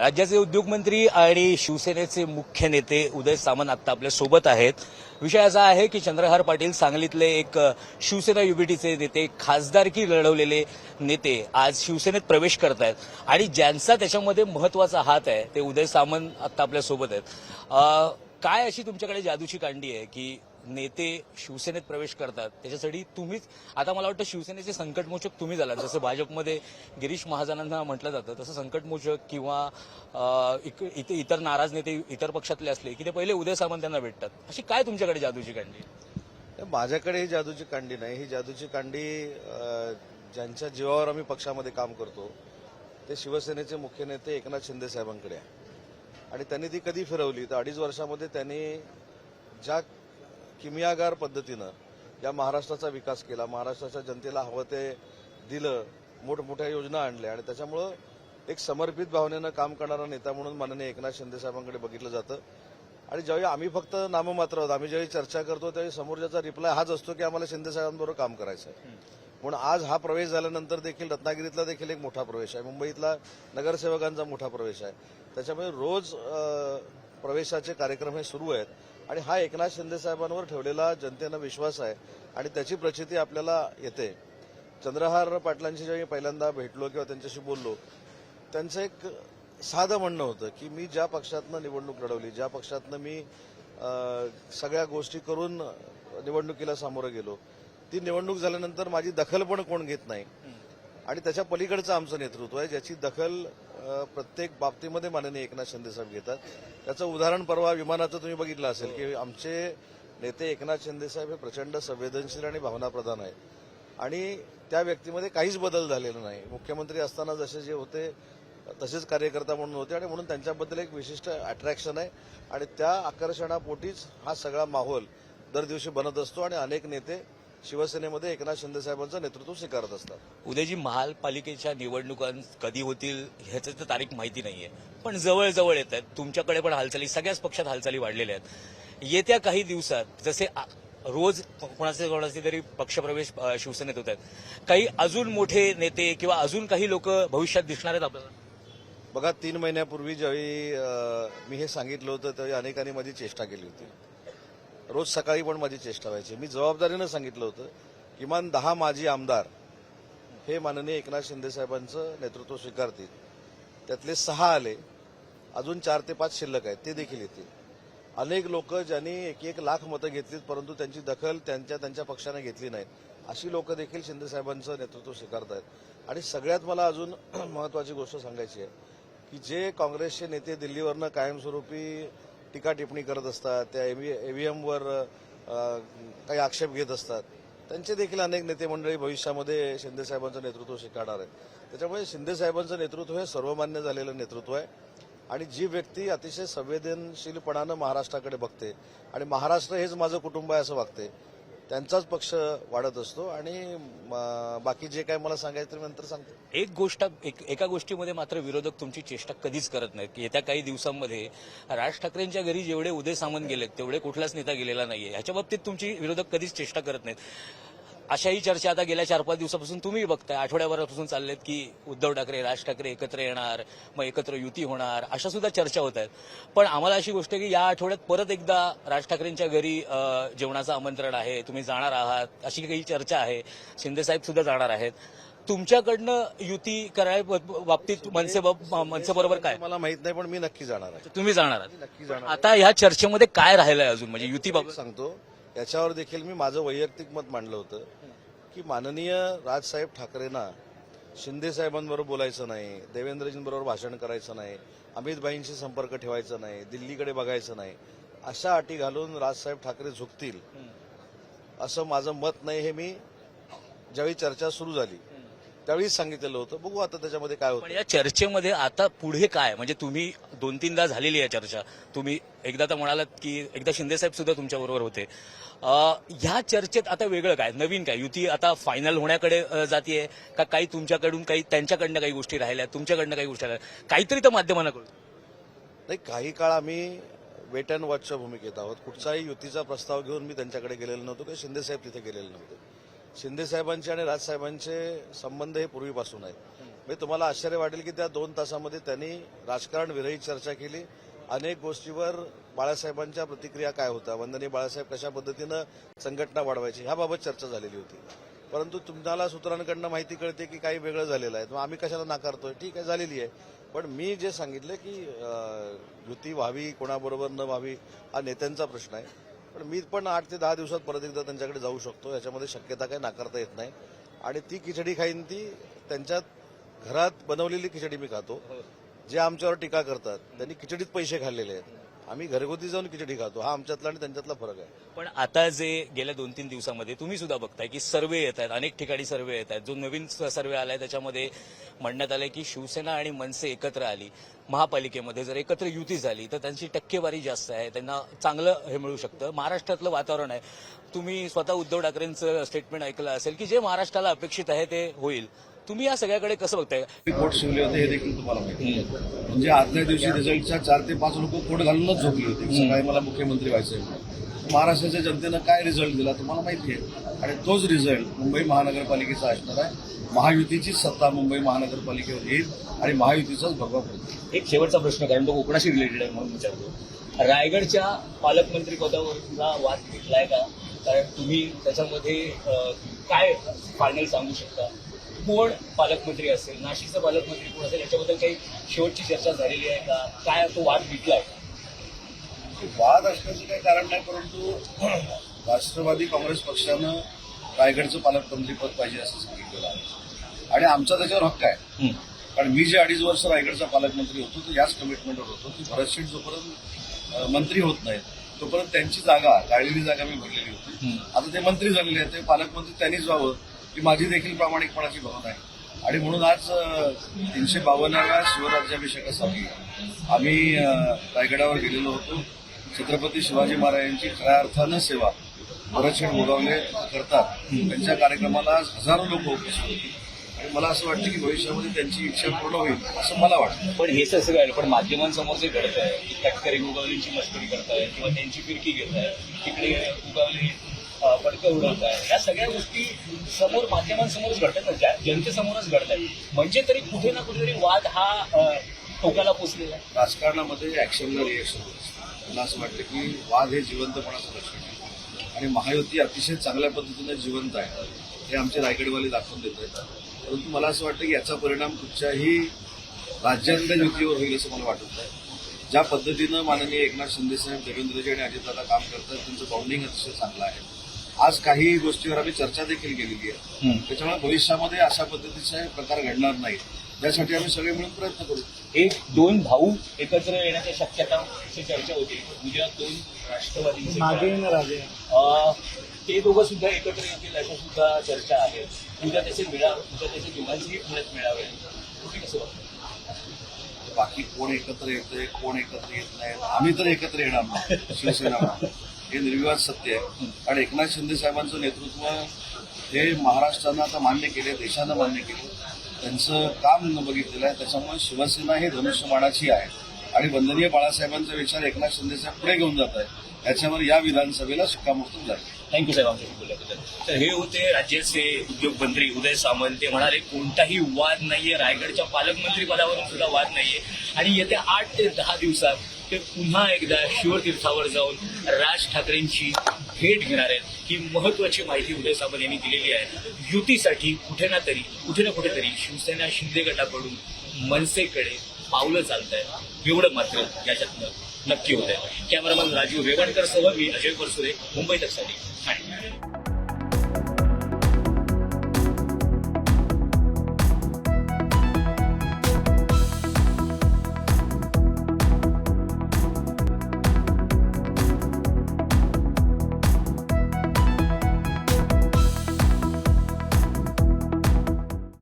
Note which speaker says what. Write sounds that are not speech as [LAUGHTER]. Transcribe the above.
Speaker 1: राज्याचे उद्योगमंत्री आणि शिवसेनेचे मुख्य नेते उदय सामंत आता आपल्यासोबत आहेत. विषय असा आहे की चंद्रहार पाटील सांगलीतले एक शिवसेना युबीटीचे नेते खासदारकी लढवलेले नेते आज शिवसेनेत प्रवेश करत आहेत आणि ज्यांचा त्याच्यामध्ये महत्त्वाचा हात आहे ते उदय सामंत आता आपल्यासोबत आहेत. काय अशी तुमच्याकडे जादूची कांडी आहे की नेते शिवसेनेत प्रवेश करतात. त्याच्यासाठी तुम्हीच आता मला वाटतं शिवसेनेचे संकटमोचक तुम्ही झालात. जसं भाजपमध्ये गिरीश महाजनांना म्हटलं जातं तसं संकटमोचक किंवा इक- इथे इतर नाराज नेते इतर पक्षातले असले की ते पहिले उदय सामंत त्यांना भेटतात. अशी काय तुमच्याकडे जादूची कांडी?
Speaker 2: माझ्याकडे ही जादूची कांडी नाही. ही जादूची कांडी ज्यांच्या जीवावर आम्ही पक्षामध्ये काम करतो ते शिवसेनेचे मुख्य नेते एकनाथ शिंदे साहेबांकडे आहे. आणि त्यांनी ती कधी फिरवली? तर अडीच वर्षामध्ये त्यांनी ज्या किमियागार पद्धतीनं या महाराष्ट्राचा विकास केला. महाराष्ट्राच्या जनतेला हवं ते दिलं मोठमोठ्या योजना आणल्या आणि त्याच्यामुळं एक समर्पित भावनेनं काम करणारा नेता म्हणून माननीय एकनाथ शिंदे साहेबांकडे बघितलं जातं. आणि ज्यावेळी आम्ही फक्त नाममात्र आहोत आम्ही ज्यावेळी चर्चा करतो त्यावेळी समोरच्याचा रिप्लाय हाच असतो की आम्हाला शिंदे साहेबांबरोबर काम करायचं आहे म्हणून आज हा प्रवेश झाल्यानंतर देखील रत्नागिरीतला देखील एक मोठा प्रवेश आहे. मुंबईतला नगरसेवकांचा मोठा प्रवेश आहे. त्याच्यामुळे रोज प्रवेशाचे कार्यक्रम हे सुरू आहेत. आणि हा एकनाथ शिंदे साहेबांवर ठेवलेला जनतेनं विश्वास आहे आणि त्याची प्रचिती आपल्याला येते. चंद्रहार पाटलांशी जेव्हा मी पहिल्यांदा भेटलो किंवा त्यांच्याशी बोललो त्यांचं एक साधं म्हणणं होतं की मी ज्या पक्षातनं निवडणूक लढवली ज्या पक्षातनं मी सगळ्या गोष्टी करून निवडणुकीला सामोरं गेलो ती निवडणूक झाल्यानंतर माझी दखल पण कोण घेत नाही. आणि त्याच्या पलीकडचं आमचं नेतृत्व आहे ज्याची दखल प्रत्येक बाबतीमध्ये माननीय एकनाथ शिंदे साहेब घेतात. त्याचं उदाहरण परवा विमानाचं तुम्ही बघितलं असेल की आमचे नेते एकनाथ शिंदे साहेब हे प्रचंड संवेदनशील आणि भावनाप्रधान आहेत. आणि त्या व्यक्तीमध्ये काहीच बदल झालेला नाही. मुख्यमंत्री असताना जसे जे होते तसेच कार्यकर्ता म्हणून होते आणि म्हणून त्यांच्याबद्दल एक विशिष्ट अट्रॅक्शन आहे. आणि त्या आकर्षणापोटीच हा सगळा माहोल दर दिवशी बनत असतो आणि अनेक नेते शिवसेनेमध्ये एकनाथ शिंदे साहेबांचं नेतृत्व स्वीकारत असतात.
Speaker 1: उद्याची महापालिकेच्या निवडणुका कधी होतील ह्याची तर तारीख माहिती नाहीये. पण जवळ जवळ येत आहेत. तुमच्याकडे पण हालचाली सगळ्याच पक्षात हालचाली वाढलेल्या आहेत. येत्या काही दिवसात जसे रोज कोणाचे कोणाचे तरी पक्षप्रवेश शिवसेनेत होत आहेत. काही अजून मोठे नेते किंवा अजून काही लोक भविष्यात दिसणार आहेत आपल्याला?
Speaker 2: बघा तीन महिन्यापूर्वी ज्यावेळी मी हे सांगितलं होतं त्यावेळी अनेकांनी माझी चेष्टा केली होती. रोज सकाळी पण माझी चेष्टा व्हायची. मी जबाबदारीनं सांगितलं होतं किमान दहा माजी आमदार हे माननीय एकनाथ शिंदे साहेबांचं नेतृत्व स्वीकारतील. त्यातले सहा आले अजून चार ते पाच शिल्लक आहेत ते देखील येतील. अनेक लोक ज्यांनी एक एक लाख मतं घेतलीत परंतु त्यांची दखल त्यांच्या त्यांच्या पक्षाने घेतली नाही अशी लोक देखील शिंदे साहेबांचं नेतृत्व स्वीकारत आहेत आणि सगळ्यात मला अजून [CLEARS THROAT] महत्वाची गोष्ट सांगायची आहे की जे काँग्रेसचे नेते दिल्लीवरनं कायमस्वरूपी टीका टिप्पणी करत असतात त्या ईव्हीएमवर काही आक्षेप घेत असतात. त्यांचे देखील अनेक नेते मंडळी भविष्यामध्ये शिंदे साहेबांचं नेतृत्व स्वीकारणार आहे त्याच्यामुळे शिंदेसाहेबांचं नेतृत्व हे सर्वमान्य झालेलं नेतृत्व आहे. आणि जी व्यक्ती अतिशय संवेदनशीलपणानं महाराष्ट्राकडे बघते आणि महाराष्ट्र हेच माझं कुटुंब आहे असं वागते त्यांचाच पक्ष वाढत असतो आणि बाकी जे काय मला सांगायचं मी नंतर सांगतो.
Speaker 1: एक गोष्ट एक, एका गोष्टीमध्ये मात्र विरोधक तुमची चेष्टा कधीच करत नाहीत. की येत्या काही दिवसांमध्ये राज ठाकरेंच्या घरी जेवढे उदय सामंत गेलेत तेवढे कुठलाच नेता गेलेला नाहीये. ह्याच्या बाबतीत तुमची विरोधक कधीच चेष्टा करत नाहीत. अशाही चर्चा आता गेल्या चार पाच दिवसापासून तुम्ही बघताय. आठवड्याभरापासून चाललेत की उद्धव ठाकरे राज ठाकरे एकत्र येणार मग एकत्र युती होणार अशा सुद्धा चर्चा होत आहेत. पण आम्हाला अशी गोष्ट आहे की या आठवड्यात परत एकदा राज ठाकरेंच्या घरी जेवणाचं आमंत्रण आहे तुम्ही जाणार आहात अशी काही चर्चा आहे. शिंदे साहेब सुद्धा जाणार आहेत. तुमच्याकडनं युती कराय बाबतीत मनसे मनसेबरोबर काय?
Speaker 2: मला माहीत नाही पण मी नक्की जाणार आहे.
Speaker 1: तुम्ही जाणार आहात.
Speaker 2: नक्की जाणार
Speaker 1: आता ह्या चर्चेमध्ये काय राहिलंय अजून? म्हणजे युतीबाबत
Speaker 2: सांगतो. याच्यावर देखील मी माझं वैयक्तिक मत मांडलं होतं की माननीय राजसाहेब ठाकरेंना शिंदे साहेबांबरोबर बोलायचं नाही देवेंद्रजींबरोबर भाषण करायचं नाही अमितभाईंशी संपर्क ठेवायचा नाही दिल्लीकडे बघायचं नाही अशा अटी घालून राजसाहेब ठाकरे झुकतील असं माझं मत नाही हे मी ज्यावेळी चर्चा सुरू झाली. त्यावेळीच सांगितलेलं होतं. बघू आता त्याच्यामध्ये काय होतं.
Speaker 1: पण या चर्चेमध्ये आता पुढे काय? म्हणजे तुम्ही दोन तीनदा झालेली आहे चर्चा. तुम्ही एकदा तर म्हणालात की एकदा शिंदे साहेब सुद्धा तुमच्या बरोबर होते. ह्या चर्चेत आता वेगळं काय? नवीन काय? युती आता फायनल होण्याकडे अं, जातीये? का काही तुमच्याकडून काही त्यांच्याकडनं काही गोष्टी राहिल्या? तुमच्याकडनं काही गोष्टी राहिल्या? काहीतरी तर माध्यमांकडून
Speaker 2: नाही काही काळ आम्ही वेट अँड वॉचच्या भूमिकेत आहोत. कुठचाही युतीचा प्रस्ताव घेऊन मी त्यांच्याकडे गेलेलो नव्हतो. किंवा शिंदे साहेब तिथे गेलेले नव्हते. शिंदे साहेबांचे आणि राजसाहेबांचे संबंध हे पूर्वीपासून आहेत
Speaker 3: म्हणजे तुम्हाला आश्चर्य वाटेल की त्या दोन तासामध्ये त्यांनी राजकारण विरहित चर्चा केली. अनेक गोष्टीवर बाळासाहेबांच्या प्रतिक्रिया काय होत्या? वंदनीय बाळासाहेब कशा पद्धतीनं संघटना वाढवायची? ह्याबाबत चर्चा झालेली होती. परंतु तुम्हाला सूत्रांकडनं माहिती कळते की काही वेगळं झालेलं आहे. मग आम्ही कशाला नाकारतोय? ठीक आहे झालेली आहे. पण मी जे सांगितलं की युती व्हावी कोणाबरोबर न व्हावी हा नेत्यांचा प्रश्न आहे. पण मी पण आठ ते दहा दिवसात परत एकदा त्यांच्याकडे जाऊ शकतो. याच्यामध्ये शक्यता काही नाकारता येत नाही. आणि ती खिचडी खाईन ती त्यांच्यात घरात बनवलेली खिचडी मी खातो. जे आमच्यावर टीका करतात त्यांनी खिचडीत पैसे खाल्लेले आहेत. आम्ही घरगुती जाऊन खिचडी खातो. हा आमच्यातला आणि त्यांच्यातला फरक आहे.
Speaker 1: पण आता जे गेल्या दोन तीन दिवसामध्ये तुम्ही सुद्धा बघताय की सर्वे येत आहेत अनेक ठिकाणी सर्वे येत आहेत. जो नवीन सर्वे आलाय त्याच्यामध्ये म्हणण्यात आलंय की शिवसेना आणि मनसे एकत्र आली. महापालिकेमध्ये जर एकत्र युती झाली तर त्यांची टक्केवारी जास्त आहे. त्यांना चांगलं हे मिळू शकतं. महाराष्ट्रातलं वातावरण आहे. तुम्ही स्वतः उद्धव ठाकरेंचं स्टेटमेंट ऐकलं असेल की जे महाराष्ट्राला अपेक्षित आहे ते होईल. तुम्ही या सगळ्याकडे कसं बघताय?
Speaker 2: कोट शिवले होते हे देखील तुम्हाला माहिती आहे. म्हणजे आदल्या दिवशी रिझल्टच्या चार ते पाच लोक कोट घालूनच झोपली होती. सकाळी मला मुख्यमंत्री व्हायचंय. महाराष्ट्राच्या जनतेनं काय रिझल्ट दिला तुम्हाला माहिती आहे? आणि तोच रिझल्ट मुंबई महानगरपालिकेचा असणार आहे. महायुतीचीच सत्ता मुंबई महानगरपालिकेवर येईल आणि महायुतीचाच भगवा पडेल
Speaker 1: एक शेवटचा प्रश्न कारण तो कोकणाशी रिलेटेड आहे म्हणून विचारतो. रायगडच्या पालकमंत्री पदावरला वाद घेतलाय का? कारण तुम्ही त्याच्यामध्ये काय फायनल सांगू शकता? कोण पालकमंत्री असेल? नाशिकचा पालकमंत्री कोण असेल? याच्याबद्दल काही शेवटची चर्चा झालेली आहे का? काय तो वाद मिटलाय?
Speaker 2: वाद असण्याचं काही कारण नाही परंतु [CLEARS THROAT] राष्ट्रवादी काँग्रेस पक्षानं रायगडचं पालकमंत्रीपद पाहिजे असं सांगितलेलं आहे. आणि आमचा त्याच्यावर हक्क आहे. कारण मी जे अडीच वर्ष रायगडचा पालकमंत्री होतो तर याच कमिटमेंटवर होतो की भरतशेठ जोपर्यंत अं, मंत्री होत नाहीत तोपर्यंत त्यांची जागा गाळलेली जागा मी भरलेली होती. आता ते मंत्री झालेले आहेत ते पालकमंत्री त्यांनीच व्हावं ही माझी देखील प्रामाणिकपणाची भावना आहे. आणि म्हणून आज तीनशे बावन्नाव्या शिवराज्याभिषेकासाठी आम्ही रायगडावर गेलेलो होतो. छत्रपती शिवाजी महाराजांची खऱ्या अर्थानं सेवा भरतशेठ गोगावले करतात. त्यांच्या कार्यक्रमाला हजारो लोक उपस्थित होती. आणि मला असं वाटतं की भविष्यामध्ये त्यांची इच्छा पूर्ण होईल असं मला वाटतं.
Speaker 1: पण हे असं काय पण माध्यमांसमोर जे घडत आहे की तटकरी मस्करी मस्करी आहे किंवा त्यांची फिरकी घेत आहे तिकडे उगवली अं, पडकं उडवत आहे. या सगळ्या गोष्टी समोर माध्यमांसमोरच घडतात ना जनतेसमोरच घडत आहेत. म्हणजे तरी कुठे ना कुठेतरी वाद हा टोक्याला टोकाला पोचलेला आहे.
Speaker 2: राजकारणामध्ये ऍक्शनला रिएक्शन मला असं वाटतं की वाद हे जिवंतपणाचं लक्षण आहे. आणि महायुती अतिशय चांगल्या पद्धतीने जिवंत आहे. हे आमचे रायगडवाले दाखवून देत आहेत. परंतु मला असं वाटतं की याचा परिणाम कुठच्याही राज्यातल्या युतीवर होईल असं मला वाटत नाही. ज्या पद्धतीनं माननीय एकनाथ शिंदेसाहेब देवेंद्रजी आणि अजितदादा काम करतात त्यांचं बॉन्डिंग अतिशय चांगलं आहे. आज काही गोष्टीवर आम्ही चर्चा देखील केलेली आहे. त्याच्यामुळे भविष्यामध्ये अशा पद्धतीचे प्रकार घडणार नाही त्यासाठी आम्ही सगळे मिळून प्रयत्न करू.
Speaker 1: एक दोन भाऊ एकत्र येण्याच्या शक्यताची चर्चा होती. उद्या दोन राष्ट्रवादींचे
Speaker 4: राजे
Speaker 1: अं, ते दोघं सुद्धा एकत्र येतील अशा सुद्धा चर्चा आहेत उद्या त्याचे मिळा उद्या त्याचे दोघांचीही पुण्यात मिळावे कसं?
Speaker 2: बाकी कोण एकत्र येतंय कोण एकत्र येत नाही आम्ही तर एकत्र येणार नाही. शिवसेना. हे निर्विवाद सत्य आहे. आणि एकनाथ शिंदे साहेबांचं नेतृत्व हे महाराष्ट्रानं आता मान्य केले देशानं मान्य केलं त्यांचं काम बघितलेलं आहे. त्याच्यामुळे शिवसेना ही धनुष्यबाणाची आहे. आणि वंदनीय बाळासाहेबांचा विचार एकनाथ शिंदे साहेब पुढे घेऊन जात आहे त्याच्यावर या विधानसभेला सुकामोर्तब झाले.
Speaker 1: थँक्यू साहेब बोलल्याबद्दल तर हे होते राज्याचे उद्योगमंत्री उदय सामंत. ते म्हणाले कोणताही वाद नाहीये. रायगडच्या पालकमंत्री पदावरून सुद्धा वाद नाहीये. आणि येत्या आठ ते दहा दिवसात ते पुन्हा एकदा शिवतीर्थावर जाऊन राज ठाकरेंची भेट घेणार आहेत. ही महत्वाची माहिती उदय सामंत यांनी दिलेली आहे. युतीसाठी कुठे ना तरी कुठे ना कुठेतरी शिवसेना शिंदे गटाकडून मनसेकडे पावलं चालत आहे एवढं मात्र याच्यातनं नक्की होत आहे कॅमेरामन राजीव रेवणकर सह मी अजय परसुरे मुंबई तकसाठी ठाणे.